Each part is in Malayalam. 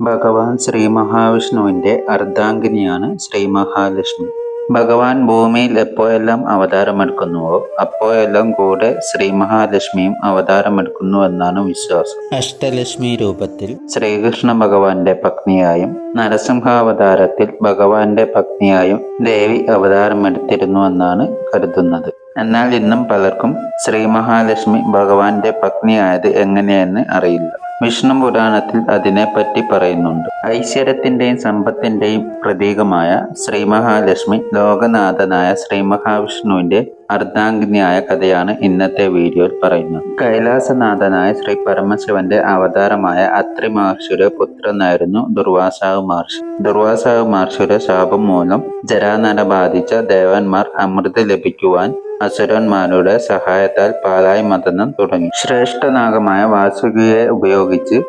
ഭഗവാൻ ശ്രീ മഹാവിഷ്ണുവിന്റെ അർദ്ധാംഗിനിയാണ് ശ്രീ മഹാലക്ഷ്മി ഭഗവാൻ ഭൂമിയിൽ എപ്പോഴെല്ലാം അവതാരമെടുക്കുന്നുവോ അപ്പോഴെല്ലാം കൂടെ ശ്രീ മഹാലക്ഷ്മിയും അവതാരമെടുക്കുന്നു എന്നാണ് വിശ്വാസം. അഷ്ടലക്ഷ്മി രൂപത്തിൽ ശ്രീകൃഷ്ണ ഭഗവാന്റെ പത്നിയായും നരസിംഹാവതാരത്തിൽ ഭഗവാന്റെ പത്നിയായും ദേവി അവതാരമെടുത്തിരുന്നു എന്നാണ് കരുതുന്നത്. എന്നാൽ ഇന്നും പലർക്കും ശ്രീ മഹാലക്ഷ്മി ഭഗവാന്റെ പത്നിയായത് എങ്ങനെയെന്ന് അറിയില്ല. വിഷ്ണു പുരാണത്തിൽ അതിനെപ്പറ്റി പറയുന്നുണ്ട്. ഐശ്വര്യത്തിന്റെയും സമ്പത്തിന്റെയും പ്രതീകമായ ശ്രീ മഹാലക്ഷ്മി ലോകനാഥനായ ശ്രീ മഹാവിഷ്ണുവിന്റെ അർദ്ധാംഗിനിയായ കഥയാണ് ഇന്നത്തെ വീഡിയോയിൽ പറയുന്നത്. കൈലാസനാഥനായ ശ്രീ പരമശിവന്റെ അവതാരമായ അത്രി മഹർഷിയുടെ പുത്രനായിരുന്നു ദുർവാസാവ് മഹർഷി. ദുർവാസാവ് മഹർഷിയുടെ ശാപം മൂലം ജരാനര ബാധിച്ച ദേവന്മാർ അമൃത് ലഭിക്കുവാൻ അസുരന്മാരുടെ സഹായത്താൽ പാലായി മതനം തുടങ്ങി. ശ്രേഷ്ഠനാഗമായ വാസുകിയെ ഉപയോഗിച്ച്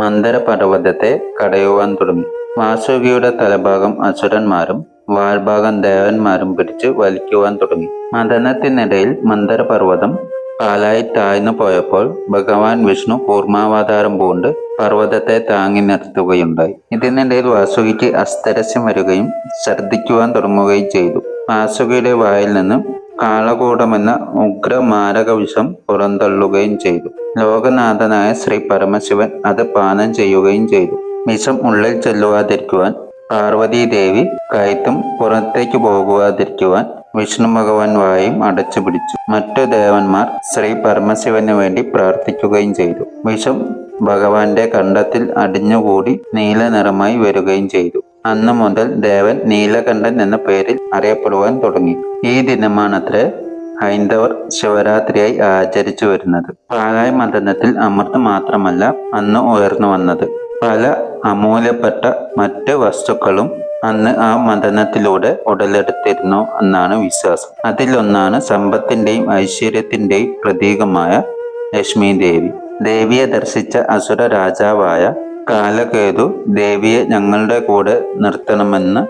മന്ദര പർവതത്തെ കടയുവാൻ തുടങ്ങി. വാസുകിയുടെ തലഭാഗം അസുരന്മാരും വാൽഭാഗം ദേവന്മാരും പിടിച്ച് വലിക്കുവാൻ തുടങ്ങി. മദനത്തിനിടയിൽ മന്ദര പർവതം പാലായി താഴ്ന്നു പോയപ്പോൾ ഭഗവാൻ വിഷ്ണു കൂർമാവതാരം പൂണ്ട് പർവതത്തെ താങ്ങി നിർത്തുകയുണ്ടായി. ഇതിനിടയിൽ വാസുകിക്ക് അസ്തരസ്യം വരികയും ഛർദ്ദിക്കുവാൻ തുടങ്ങുകയും ചെയ്തു. വാസുകിയുടെ വായിൽ നിന്നും കാളകൂടമെന്ന ഉഗ്ര മാരകവിഷം പുറന്തള്ളുകയും ചെയ്തു. ലോകനാഥനായ ശ്രീ പരമശിവൻ അത് പാനം ചെയ്യുകയും ചെയ്തു. വിഷം ഉള്ളിൽ ചെല്ലുവാതിരിക്കുവാൻ പാർവതീദേവി കയറ്റും പുറത്തേക്ക് പോകുവാതിരിക്കുവാൻ വിഷ്ണു ഭഗവാൻ വായും അടച്ചു പിടിച്ചു. മറ്റു ദേവന്മാർ ശ്രീ പരമശിവന് വേണ്ടി പ്രാർത്ഥിക്കുകയും ചെയ്തു. വിഷം ഭഗവാന്റെ കണ്ടത്തിൽ അടിഞ്ഞുകൂടി നീല നിറമായി വരികയും ചെയ്തു. അന്നു മുതൽ ദേവൻ നീലകണ്ഠൻ എന്ന പേരിൽ അറിയപ്പെടുവാൻ തുടങ്ങി. ഈ ദിനമാണത്രേ ഹൈന്ദവർ ശിവരാത്രിയായി ആചരിച്ചു വരുന്നത്. പാലായ മതനത്തിൽ അമൃത് മാത്രമല്ല അന്ന് ഉയർന്നു വന്നത്. പല അമൂല്യപ്പെട്ട മറ്റ് വസ്തുക്കളും അന്ന് ആ മതനത്തിലൂടെ ഉടലെടുത്തിരുന്നു എന്നാണ് വിശ്വാസം. അതിലൊന്നാണ് സമ്പത്തിന്റെയും ഐശ്വര്യത്തിന്റെയും പ്രതീകമായ ലക്ഷ്മി ദേവി. ദേവിയെ ദർശിച്ച അസുര രാജാവായ കാലകേതു ദേവിയെ ഞങ്ങളുടെ കൂടെ നിർത്തണമെന്ന്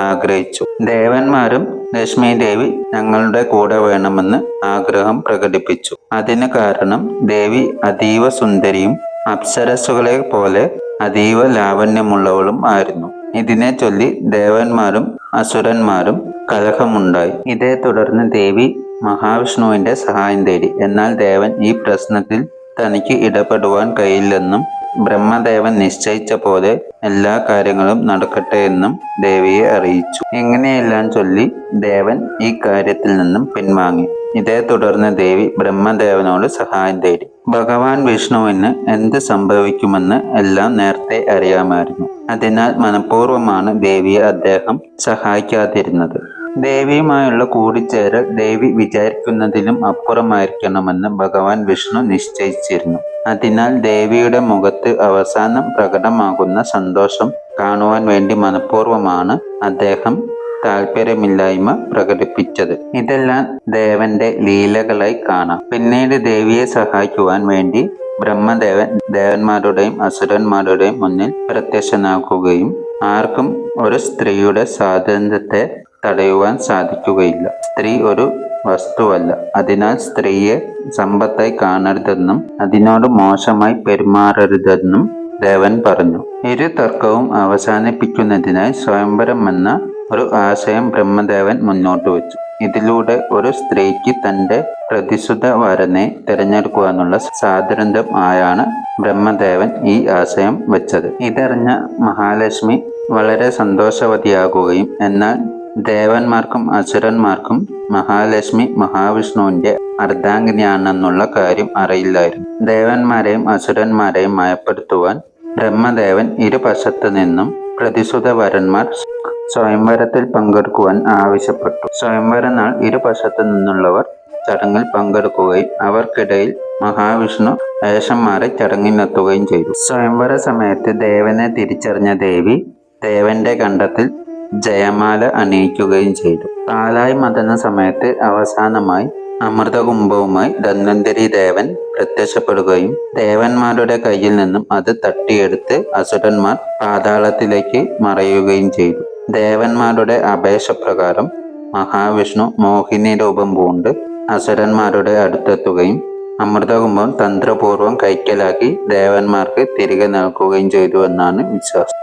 ആഗ്രഹിച്ചു. ദേവന്മാരും ലക്ഷ്മി ദേവി ഞങ്ങളുടെ കൂടെ വേണമെന്ന് ആഗ്രഹം പ്രകടിപ്പിച്ചു. അതിന് കാരണം ദേവി അതീവ സുന്ദരിയും അപ്സരസുകളെ പോലെ അതീവ ലാവണ്യമുള്ളവളും ആയിരുന്നു. ഇതിനെ ചൊല്ലി ദേവന്മാരും അസുരന്മാരും കലഹമുണ്ടായി. ഇതേ തുടർന്ന് ദേവി മഹാവിഷ്ണുവിന്റെ സഹായം തേടി. എന്നാൽ ദേവൻ ഈ പ്രശ്നത്തിൽ തനിക്ക് ഇടപെടുവാൻ കഴിയില്ലെന്നും ബ്രഹ്മദേവൻ നിശ്ചയിച്ച പോലെ എല്ലാ കാര്യങ്ങളും നടക്കട്ടെ എന്നും ദേവിയെ അറിയിച്ചു. എങ്ങനെയെല്ലാം ചൊല്ലി ദേവൻ ഈ കാര്യത്തിൽ നിന്നും പിൻവാങ്ങി? ഇതേ തുടർന്ന് ദേവി ബ്രഹ്മദേവനോട് സഹായം തേടി. ഭഗവാൻ വിഷ്ണുവിന് എന്ത് സംഭവിക്കുമെന്ന് എല്ലാം നേരത്തെ അറിയാമായിരുന്നു. അതിനാൽ മനഃപൂർവമാണ് ദേവിയെ അദ്ദേഹം സഹായിക്കാതിരുന്നത്. ദേവിയുമായുള്ള കൂടിച്ചേരൽ ദേവി വിചാരിക്കുന്നതിലും അപ്പുറമായിരിക്കണമെന്ന് ഭഗവാൻ വിഷ്ണു നിശ്ചയിച്ചിരുന്നു. അതിനാൽ ദേവിയുടെ മുഖത്ത് അവസാനം പ്രകടമാകുന്ന സന്തോഷം കാണുവാൻ വേണ്ടി മനഃപൂർവമാണ് അദ്ദേഹം താല്പര്യമില്ലായ്മ പ്രകടിപ്പിച്ചത്. ഇതെല്ലാം ദേവന്റെ ലീലകളായി കാണാം. പിന്നീട് ദേവിയെ സഹായിക്കുവാൻ വേണ്ടി ബ്രഹ്മദേവൻ ദേവന്മാരുടെയും അസുരന്മാരുടെയും മുന്നിൽ പ്രത്യക്ഷനാക്കുകയും ആർക്കും ഒരു സ്ത്രീയുടെ സ്വാതന്ത്ര്യത്തെ തടയുവാൻ സാധിക്കുകയില്ല. സ്ത്രീ ഒരു വസ്തുവല്ല. അതിനാൽ സ്ത്രീയെ സമ്പത്തായി കാണരുതെന്നും അതിനോട് മോശമായി പെരുമാറരുതെന്നും ദേവൻ പറഞ്ഞു. ഇരു തർക്കവും അവസാനിപ്പിക്കുന്നതിനായി സ്വയംവരം എന്ന ഒരു ആശയം ബ്രഹ്മദേവൻ മുന്നോട്ട് വെച്ചു. ഇതിലൂടെ ഒരു സ്ത്രീക്ക് തന്റെ പ്രതിശുദ്ധ വരനെ തിരഞ്ഞെടുക്കുവാനുള്ള സ്വാതന്ത്ര്യം ആയാണ് ബ്രഹ്മദേവൻ ഈ ആശയം വെച്ചത്. ഇതറിഞ്ഞ മഹാലക്ഷ്മി വളരെ സന്തോഷവതിയാകുകയും എന്നാൽ ദേവന്മാർക്കും അസുരന്മാർക്കും മഹാലക്ഷ്മി മഹാവിഷ്ണുവിന്റെ അർദ്ധാംഗിനിയാണെന്നുള്ള കാര്യം അറിയില്ലായിരുന്നു. ദേവന്മാരെയും അസുരന്മാരെയും മയപ്പെടുത്തുവാൻ ബ്രഹ്മദേവൻ ഇരുപശത്ത് നിന്നും പ്രതിസുത വരന്മാർ സ്വയംവരത്തിൽ പങ്കെടുക്കുവാൻ ആവശ്യപ്പെട്ടു. സ്വയംവര നാൾ ഇരുപക്ഷത്തു നിന്നുള്ളവർ ചടങ്ങിൽ പങ്കെടുക്കുകയും അവർക്കിടയിൽ മഹാവിഷ്ണു വേഷം മാറി ചടങ്ങിനെത്തുകയും ചെയ്തു. സ്വയംവര സമയത്ത് ദേവനെ തിരിച്ചറിഞ്ഞ ദേവി ദേവന്റെ കണ്ടത്തിൽ ജയമാല അണിയിക്കുകയും ചെയ്തു. പാലായി മതന സമയത്ത് അവസാനമായി അമൃതകുംഭവുമായി ധന്വന്തരി ദേവൻ പ്രത്യക്ഷപ്പെടുകയും ദേവന്മാരുടെ കയ്യിൽ നിന്നും അത് തട്ടിയെടുത്ത് അസുരന്മാർ പാതാളത്തിലേക്ക് മറയുകയും ചെയ്തു. ദേവന്മാരുടെ അപേക്ഷപ്രകാരം മഹാവിഷ്ണു മോഹിനി രൂപം പൂണ്ട് അസുരന്മാരുടെ അടുത്തെത്തുകയും അമൃതകുംഭം തന്ത്രപൂർവം കൈക്കലാക്കി ദേവന്മാർക്ക് തിരികെ നൽകുകയും ചെയ്തു എന്നാണ് വിശ്വാസം.